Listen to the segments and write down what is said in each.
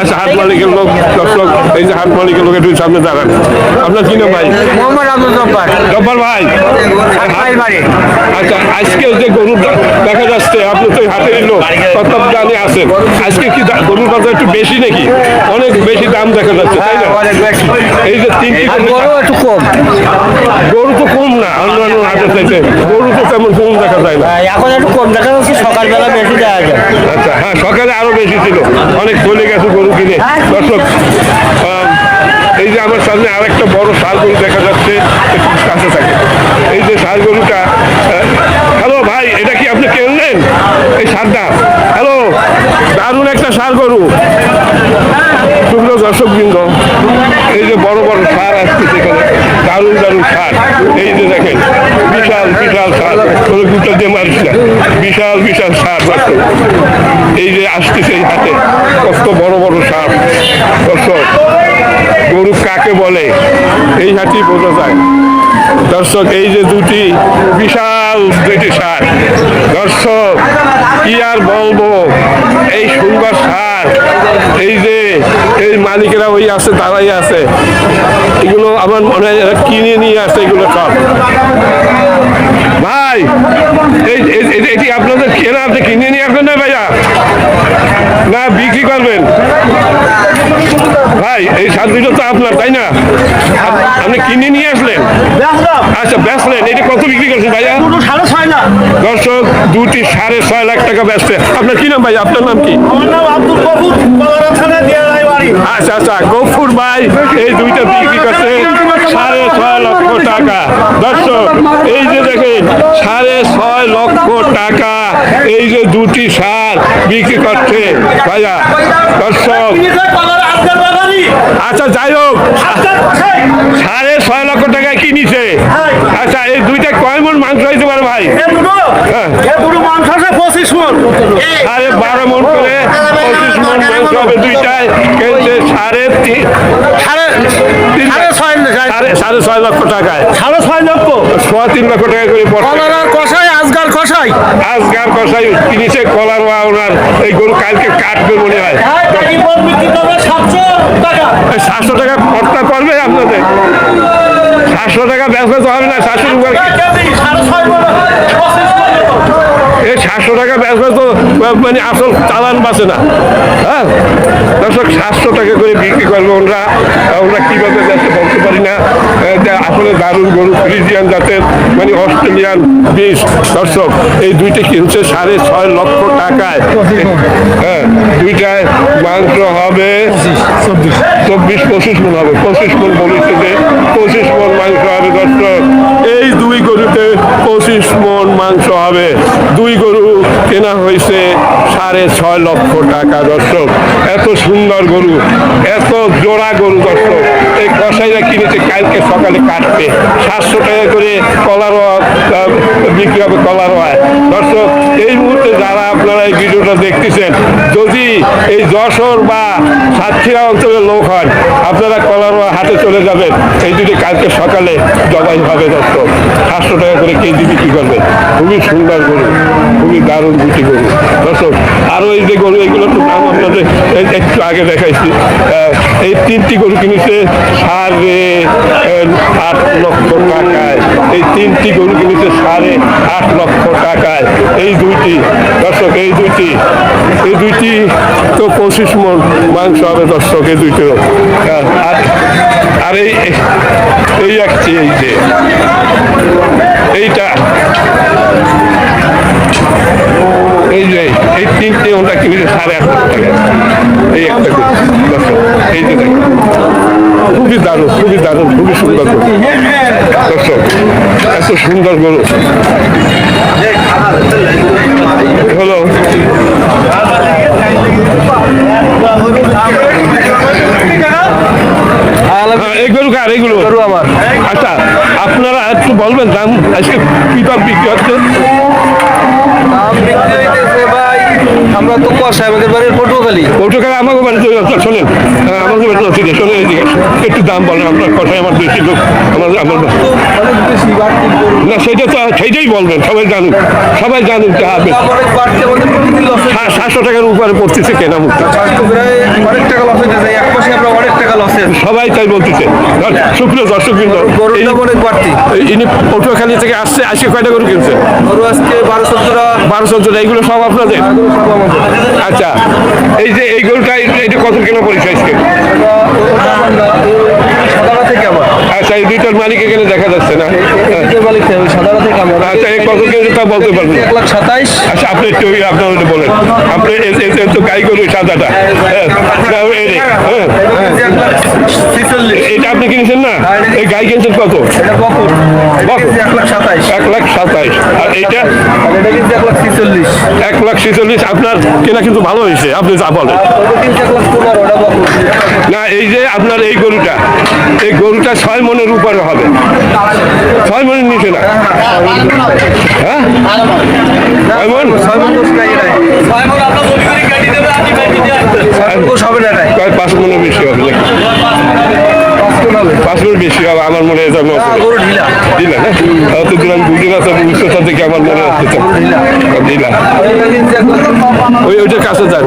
আচ্ছা হাট মালিকের লোক দর্শক এই যে হাট মালিকের লোক একটু সামনে দাঁড়ান। আপনার কি নাম ভাই? মোহাম্মদ আব্দুল জব্বার। জব্বার ভাই। আচ্ছা আজকে যে গরু দেখা যাচ্ছে আপনি তো হাটের লোক আছেন। আজকে কি গরুর বাজার একটু বেশি নাকি? অনেক বেশি দাম দেখা যাচ্ছে তাই না? এই যে তিনটি গরু একটু কম। গরু তো কম না অন্যান্য হাটের চাইতে। গরু তো তেমন কম দেখা যায় না। এখন একটু কম দেখা যাচ্ছে সকালবেলা বেশি দেখা যায়। আচ্ছা হ্যাঁ সকালে আরও বেশি ছিল অনেক চলে গেছে গরু কিনে। দর্শক আম, এই যে আমার সামনে আর একটা বড় সার গরু দেখা যাচ্ছে কাছে থাকে। এই যে সার গরুটা হ্যালো ভাই এটা কি আপনি কিনলেন এই সারটা হ্যালো দারুণ একটা সার গরু। সুন্দর দর্শক বৃন্দ এই যে বড় বড় সার আসছে সেখানে। দারুণ দারুণ সার এই যে দেখেন কোনো গুটা দিয়ে মারিস না বিশাল বিশাল সার দর্শক এই যে আসতেছে এই হাতে, কত বড় বড় সার। দর্শক, গরু কাকে বলে? এই হাতি বোঝা যায়। দর্শক, এই যে দুটি বিশাল দুটি সার। দর্শক, কি আর বলব? এই সুন্দর সার, এই যে, এই মালিকেরা ওই আছে, তারাই আছে। এগুলো আমার মনে হয় কিনে নিয়ে আসে, এগুলো সব। ভাই এটি আপনাদের কেনা আপনি কিনে নিয়ে আসবেন না ভাইয়া? না, বিক্রি করবেন। ভাই, এই দুটো তো আপনার, তাই না? আপনি কিনে নিয়ে আসলেন? আচ্ছা বেচলেন। এটা কত বিক্রি করছেন ভাইয়া? দর্শক, দুটি সাড়ে ছয় লাখ টাকা বেচছে আপনার কি নাম ভাই আপনার নাম কি? আমার নাম আব্দুল আচ্ছা আচ্ছা গফুর ভাই এই দুইটা বিক্রি করছে সাড়ে ছয় লক্ষ টাকা। দর্শক এই যে দেখেন সাড়ে ছয় লক্ষ টাকা এই যে দুটি সার বিক্রি করছে। ভাইয়া দর্শক। আচ্ছা যাই হোক। সাড়ে ছয় লক্ষ টাকায় কিনিছে। আচ্ছা এই দুইটা কয় মন মাংস হইতে পারে ভাই? হ্যাঁ। সাড়ে বারো মন করে পঁচিশ মন মাংস হবে দুইটায়। কিনছে সাড়ে তিন সাড়ে সাড়ে ছয় লক্ষ টাকায়। সাড়ে ছয় লক্ষ। সোয়া তিন লক্ষ টাকা করে কলার কষাই আজগার কষাই। আজগার কষাই কিনেছে কলার বা ওনার। এই গরু কালকে কাটবে মনে হয়। সাতশো টাকা খরচা করবে আপনাদের? সাতশো টাকা ব্যবসা তো হবে না, সাতশো টাকা এই সাতশো টাকা ব্যবসা তো মানে আসল চালান বাঁচে না। হ্যাঁ? দর্শক, সাতশো টাকা করে বিক্রি করবে আমরা আমরা কীভাবে ব্যবসা বলতে পারি না। দারুণ গরু ফ্রিজিয়ান জাতের মানে অস্ট্রেলিয়ান বীজ। দর্শক, এই দুইটা কিনছে সাড়ে ছয় লক্ষ টাকায়। হ্যাঁ দুইটায় মাংস হবে চব্বিশ, পঁচিশ মন হবে। পঁচিশ মন যে পঁচিশ মন মাংস হবে, দর্শক। এই দুই গরুতে পঁচিশ মন মাংস হবে। দুই গরু কেনা হয়েছে সাড়ে ছয় লক্ষ টাকা, দর্শক। এত সুন্দর গরু, এত জোড়া গরু, দর্শক। এই কষাইরা কিনেছে, কালকে সকালে কাটবে। সাতশো টাকা করে কলার বিক্রি হবে কলার হয়। দর্শক, এই মুহূর্তে যারা আপনারা এই ভিডিওটা দেখতেছেন, যদি এই যশোর বা সাতক্ষীরা অঞ্চলের লোক হন, আপনারা কলার হাটে চলে যাবেন। এই দুটি কালকে সকালে জবাই হবে, দর্শক। সাতশো টাকা করে কেজি বিক্রি করবেন খুবই সুন্দর গরু। খুবই দারুণ দুটি গরু দর্শক আরও এই যে গরু, এগুলো তো নাম আপনাদের একটু আগে দেখাইছি। এই তিনটি গরু কিনেছে, সাড়ে আট লক্ষ টাকায়। এই তিনটি গরু কিনেছে, সাড়ে আট লক্ষ টাকায়। এই দুইটি, দর্শক, এই দুইটি এই দুইটি তো পঁচিশ মন মাংস হবে, দর্শক, এই দুইটো আর আর এই এই একটি, এই যে। এইটা এই যে এই তিনটে ওটা কিনেছে সাড়ে আট টাকা। এই একটা দর্শক এই যে দেখেন খুবই দারুণ খুবই দারুণ খুবই সুন্দর গরু দর্শক এত সুন্দর গরু। হলো হ্যাঁ, এই কার এইগুলো গরু আমার। আচ্ছা আপনারা একটু বলবেন দাম আজকে কি দাম বিক্রি হচ্ছে দাম বিক্রি হইতেছে ভাই আমরা তো কষাই আমাদের বাড়ির পটুয়াখালী পটুয়াখালী আমাকে বাড়ি চলে আসলো শোনেন। হ্যাঁ, আমাকে বাড়ি চলে শোনেন একটু দাম বলেন আপনার কথায় আমার বেশি লোক আমার আমার অনেক বেশি বাড়তি গরু না সেটা তো সেইটাই বলবেন সবাই জানুক সবাই জানুক যে হবে। সাতশো টাকার উপরে পড়তেছে কেনা মুক্তি হয়ে সবাই তাই বলতেছে। সুপ্রিয় দর্শক বৃন্দ ইনি পটুয়াখালী থেকে আসছে আজকে কয়টা গরু কিনছে? গরু আজকে বারো চোদ্দটা বারো এইগুলো সব আপনাদের? আমাদের। আচ্ছা এই যে এই গরুটা এটা কত কেনা পড়েছে আজকে ওটা আমার না, এই সাদারা থেকে আমার আচ্ছা এই দুইটার মালিক এখানে দেখা যাচ্ছে না। হ্যাঁ। আচ্ছা এই কত কিনছে তা বলতে পারবেন? আচ্ছা আপনি একটু আপনার বলেন। আপনি তো গাই গরু সাদাটা। হ্যাঁ। হ্যাঁ। এটা আপনি কিনেছেন না? এই গাই কিনছেন কত? এক লাখ সাতাইশ। আর এইটা? এটা এক লাখ ছিচল্লিশ। আপনার কেনা কিন্তু ভালো হয়েছে আপনি যা বলেন। না এই যে আপনার এই গরুটা এই গরুটা ছয় মনের উপরে হবে। ছয় মনের নিচে না। হ্যাঁ? ছয় মন? ছয় মন মন। হবে না পাঁচ মনে বেশি হবে? পাঁচ মন মনের বেশি আমার মনে হয় হ্যাঁ, দিলা না? তো দিলাম বুঝি না উচ্চতা থেকে আমার মনে হচ্ছে দিলা এটা কিনছি এক লাখ ওই ওইটার কাছে যান।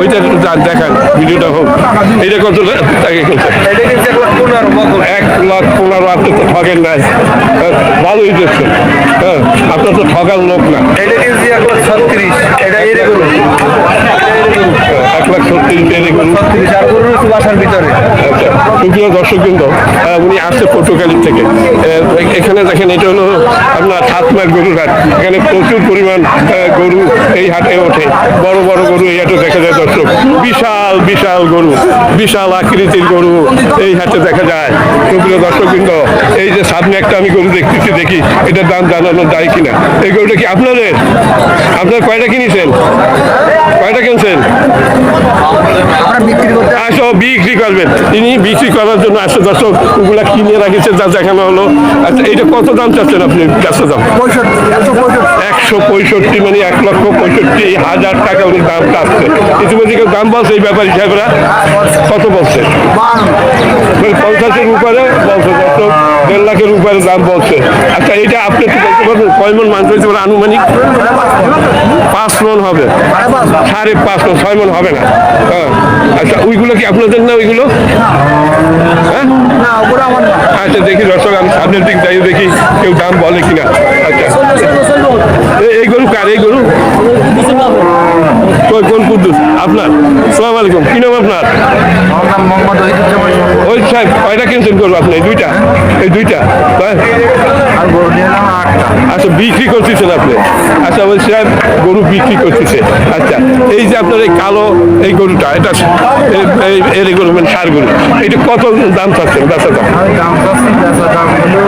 ওইটা যান দেখান ভিডিওটা হোক। এইটা কত কিনছে এক লাখ পনেরো আপনি তো ঠকেন নাই। হ্যাঁ, ভালোই দেখছেন হ্যাঁ আপনার তো ঠকার লোক না। এটা কিনছি এক লাখ ছত্রিশ। এটা এরে গরু এক লাখ সত্তর টাকা করুন ছত্রিশ আর গরু রয়েছে বাসার ভিতরে আচ্ছা সুপ্রিয় দর্শক কিন্তু উনি আসছে পটুয়াখালী থেকে। এখানে দেখেন এটা হলো আপনার সাতমার গরুর হাট। এখানে প্রচুর পরিমাণ গরু এই হাটে ওঠে। বড় বড় গরু এই হাটে দেখা যায় দর্শক। বিশাল বিশাল গরু বিশাল আকৃতির গরু এই হাটে দেখা যায়। সুপ্রিয় দর্শক কিন্তু এই যে সামনে একটা আমি গরু দেখতেছি দেখি এটার দাম জানানো যায় কিনা। এই গরুটা কি আপনাদের? আপনার কয়টা কিনেছেন? কয়টা কিনছেন? আসো বিক্রি করবেন। তিনি বিক্রি করার জন্য আসো দর্শক। ওগুলা কিনে রাখেছে যা দেখানো হলো। আচ্ছা এটা কত দাম চাচ্ছেন আপনি? গাছটা দাম? একশো পঁয়ষট্টি মানে এক লক্ষ পঁয়ষট্টি হাজার টাকা উনি দাম চাচ্ছে। ইতিমধ্যে কেউ দাম বলছে এই ব্যাপারে সাহেবরা। কত বলছে? মানে পঞ্চাশের উপরে লাখের দাম বলছে। আচ্ছা এটা আপনি একটু বলতে পারবেন? কয় মন মাংস হয়েছে আনুমানিক? পাঁচ মন হবে। সাড়ে পাঁচ মন, ছয় মন হবে না। হ্যাঁ। আচ্ছা ওইগুলো কি আপনাদের না ওইগুলো? হ্যাঁ? আচ্ছা দেখি দর্শক, আমি সামনের দিক যাই দেখি কেউ দাম বলে কিনা। আচ্ছা। এই গরু কার? এই গরু? কই কোন কুদ্দুস? আপনার। সালাম আলাইকুম। কি নাম আপনার? ওই সাহেব কয়টা কিনছেন করব আপনি? এই দুইটা? এই দুইটা? হ্যাঁ? আচ্ছা বিক্রি করতেছেন আপনি। আচ্ছা ওই সাহেব গরু বিক্রি করতেছে। আচ্ছা এই যে আপনার এই কালো এই গরুটা এটা এর গরু মানে সার গরু। এটা কত দাম চাচ্ছেন? বেচা দাম আমি দাম চাচ্ছি বেচা দাম হলো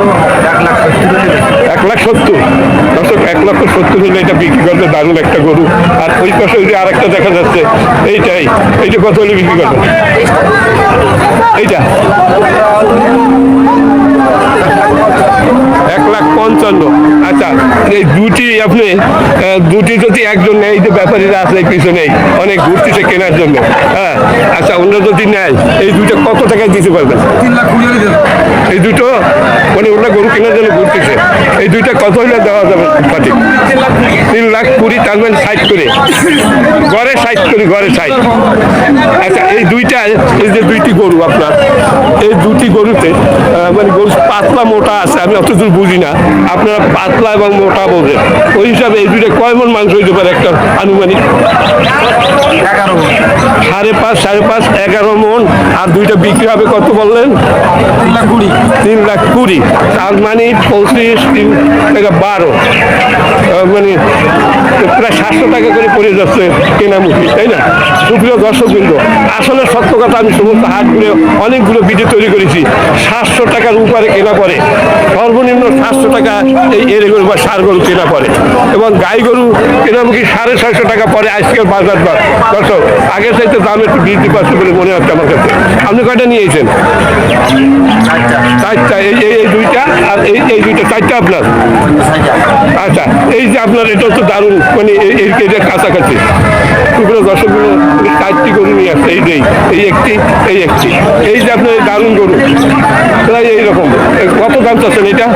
এক লাখ সত্তর হলে এক লাখ সত্তর দর্শক এক লক্ষ এটা বিক্রি করবে দারুণ একটা গরু। আর ওই পাশে ওই যে আরেকটা দেখা যাচ্ছে, এইটাই। এইটা কত হলে বিক্রি করবে এইটা। পঞ্চান্ন। আচ্ছা এই দুটি আপনি দুটি যদি একজন নেয় এই যে ব্যাপারীরা আছে এই পিছনেই অনেক ঘুরতেছে কেনার জন্য হ্যাঁ? আচ্ছা অন্য যদি নেয় এই দুটো কত টাকায় দিতে পারবেন? হলে এই দুটো? মানে ওরা গরু কেনার জন্য ঘুরতেছে এই দুইটা কত হইলে দেওয়া যাবে সঠিক? তিন লাখ কুড়ি তার মানে সাইড করে। ঘরে সাইড করে ঘরে সাইড আচ্ছা এই দুইটা এই যে দুইটি গরু আপনার এই দুটি গরুতে মানে গরু পাতলা মোটা আছে আমি অত দূর বুঝি না। আপনারা পাতলা এবং মোটা বোঝেন ওই হিসাবে এই দুইটা কয় মন মাংস হইতে পারে একটা আনুমানিক? সাড়ে পাঁচ সাড়ে পাঁচ এগারো মন। আর দুইটা বিক্রি হবে কত বললেন? তিন লাখ কুড়ি। তিন লাখ কুড়ি। তার মানে পঁচিশ তিন টাকা বারো। মানে প্রায় সাতশো টাকা করে পড়ে যাচ্ছে কেনামুখী তাই না? সুপ্রিয় দর্শক বিন্দু আসলে সত্য কথা আমি সমস্ত হাট ঘুরে অনেকগুলো ভিডিও তৈরি করেছি। সাতশো টাকার উপরে কেনা পড়ে। সর্বনিম্ন সাতশো টাকা এই এর গরু বা সার গরু কেনা পড়ে এবং গাই গরু কেনামুখী সাড়ে ছয়শো টাকা পরে আজকের বাজার দর। দর্শক, আগের চাইতে দাম একটু বৃদ্ধি পাচ্ছে বলে মনে হচ্ছে আমার কাছে। আপনি কয়টা নিয়েছেন? চারটা। এই এই দুইটা আর এই এই দুইটা চারটা আপনার? আচ্ছা এই যে আপনার এটা তো দারুণ মানে এই যে কাছাকাছি। টুকরো দর্শকগুলো চারটি গরু নিয়ে আসছে, এই যে, এই একটি এই একটি। এই যে আপনার দারুণ গরু, প্রায় এইরকম। কত দাম চাচ্ছেন এটা?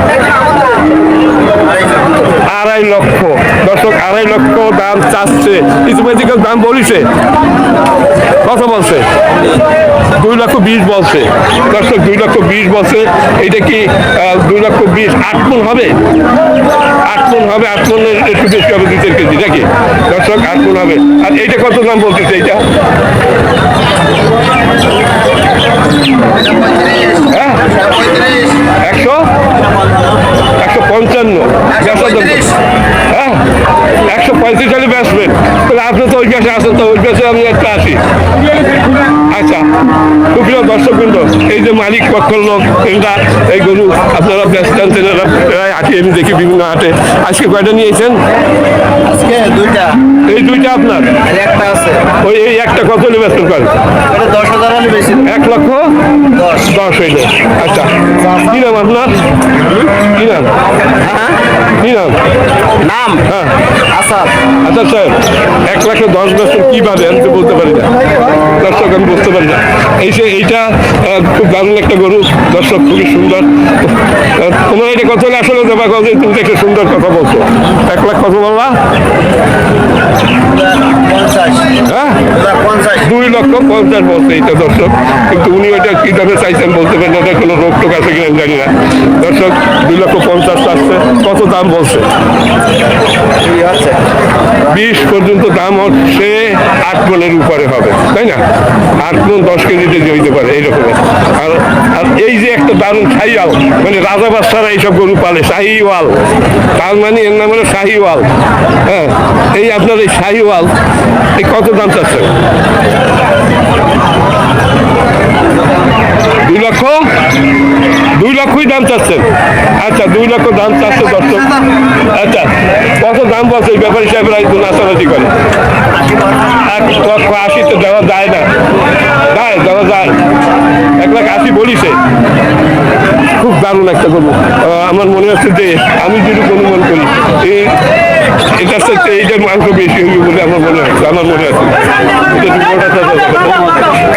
আড়াই লক্ষ। দর্শক, আড়াই লক্ষ দাম চাচ্ছে। কেউ দাম বলিছে। কত বলছে। দুই লক্ষ বিশ বলছে। দর্শক, দুই লক্ষ বিশ বলছে। এটা কি দুই লক্ষ বিশ আট মন হবে? আট মন হবে, আট একটু বেশি হবে, দুই, চার কেজি, নাকি? দর্শক, আট মন হবে। আর এইটা কত দাম বলতেছে এইটা? হ্যাঁ? একশো? পঞ্চান্ন। হ্যাঁ একশো পঁয়ত্রিশ সালে ব্যাসবেন তাহলে আপনি তো ওই ব্যাসে আসেন, তো ওই ব্যাসে আমি একটা আসি। আচ্ছা দর্শক বৃন্দ এই যে মালিক পক্ষের লোক এটা গরু আপনারা ব্যস্ত জানতেন এরা প্রায় হাটে আমি দেখি বিভিন্ন হাটে আজকে কয়টা নিয়েছেন আজকে দুইটা। এই দুইটা আপনার? একটা আছে। ওই এই একটা কত হলে ব্যস্ত করেন? দশ হাজার এক লক্ষ? দশ। দশ হইল। আচ্ছা কি নাম আপনার? কি নাম? কি নাম? নাম? হ্যাঁ। আসাদ। আচ্ছা স্যার এক লাখে দশ বছর কীভাবে আমি তো বলতে পারি না। দর্শক আমি বুঝতে পারি না। এই যে এইটা খুব দারুণ একটা গরু। দর্শক খুবই সুন্দর। তোমার এটা কথা হলে আসলে দেবা কথা তুমি তো একটা সুন্দর কথা বলছো। এক লাখ কত বললা হ্যাঁ? দুই লক্ষ পঞ্চাশ বলছে এইটা, দর্শক। কিন্তু উনি ওইটা কী চাইছেন বলতে পারেন ওটা কোনো রোগ টোক আছে কিনা জানি না। দর্শক, দুই লক্ষ পঞ্চাশ আসছে, কত দাম বলছে? বিশ পর্যন্ত দাম হচ্ছে আট মনের উপরে হবে, তাই না? আট মন দশ কেজিতে হইতে পারে এইরকম আর আর এই যে একটা দারুণ শাহিওয়াল মানে রাজা বাচ্চারা এইসব গরু পালে, শাহিওয়াল। তার মানে এর নাম হলো শাহিওয়াল। হ্যাঁ এই আপনার এই শাহিওয়াল, এই কত দাম চাচ্ছে? দুই লক্ষ? দুই লক্ষই দাম চাচ্ছেন। আচ্ছা দুই লক্ষ দাম চাচ্ছে দর্শক। আচ্ছা কত দাম বলছে এই ব্যাপারী সাহেবরা একটু নাচানাচি করে এক লক্ষ আশি তো দেওয়া যায় না। দেওয়া যায়। এক লাখ আশি বলিছে। খুব দারুণ একটা গরু। আমার মনে হচ্ছে যে আমি যদি অনুমান করি এটার সাথে এইটার মাংস বেশি হইবে বলে আমার মনে হচ্ছে আমার মনে হচ্ছে এটা আছে।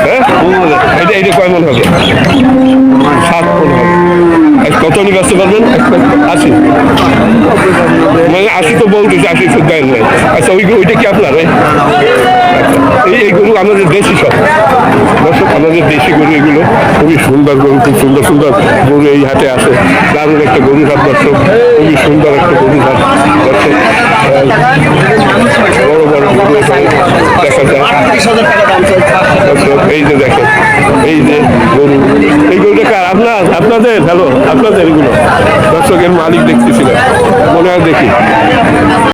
হ্যাঁ? এটা কয় মন হবে? সাত মন হবে। কত নিয়ে পারবেন? মানে আশি তো বলতেছে, আশি তো দেন নাই। আচ্ছা ওই ওইটা কি আপনার এই গরু আমাদের দেশি সব। আমাদের দেশি গরু এগুলো খুবই সুন্দর গরু, খুব সুন্দর সুন্দর গরু এই হাটে আসে। দারুণ একটা গরু হাট দর্শক খুবই সুন্দর একটা গরু হাট দর্শক বড় বড় গরু দেখা যায়। এই যে দেখেন, এই যে গরু। এই গরুটা কার? আপনার, আপনাদের? হ্যালো, আপনাদের এগুলো। দর্শকের মালিক দেখতেছিলেন, মনে হয় দেখি।